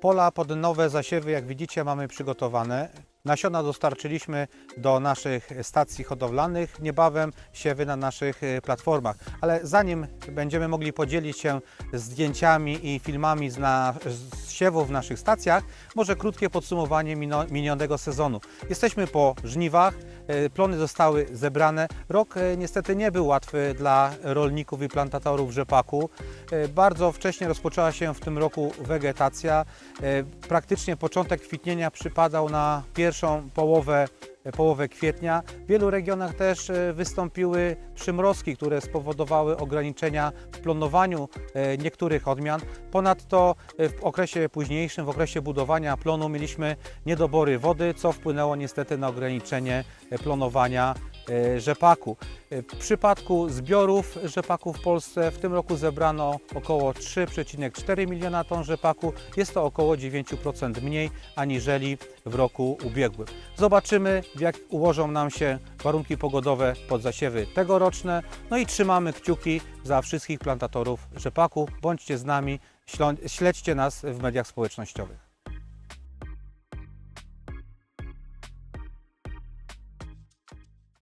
Pola pod nowe zasiewy, jak widzicie, mamy przygotowane. Nasiona dostarczyliśmy do naszych stacji hodowlanych, niebawem siewy na naszych e, platformach. Ale zanim będziemy mogli podzielić się zdjęciami i filmami z, na, z siewów w naszych stacjach, może krótkie podsumowanie minionego sezonu. Jesteśmy po żniwach, plony zostały zebrane. Rok e, niestety nie był łatwy dla rolników i plantatorów rzepaku. E, Bardzo wcześnie rozpoczęła się w tym roku wegetacja. E, Praktycznie początek kwitnienia przypadał na pierwszą połowę, e, połowę kwietnia. W wielu regionach też e, wystąpiły przymrozki, które spowodowały ograniczenia w plonowaniu e, niektórych odmian. Ponadto e, w okresie późniejszym, w okresie budowania plonu mieliśmy niedobory wody, co wpłynęło niestety na ograniczenie plonowania rzepaku. E, W przypadku zbiorów rzepaku w Polsce w tym roku zebrano około 3,4 miliona ton rzepaku. Jest to około 9% mniej aniżeli w roku ubiegłym. Zobaczymy, jak ułożą nam się warunki pogodowe pod zasiewy tegoroczne. No i trzymamy kciuki za wszystkich plantatorów rzepaku. Bądźcie z nami, śledźcie nas w mediach społecznościowych.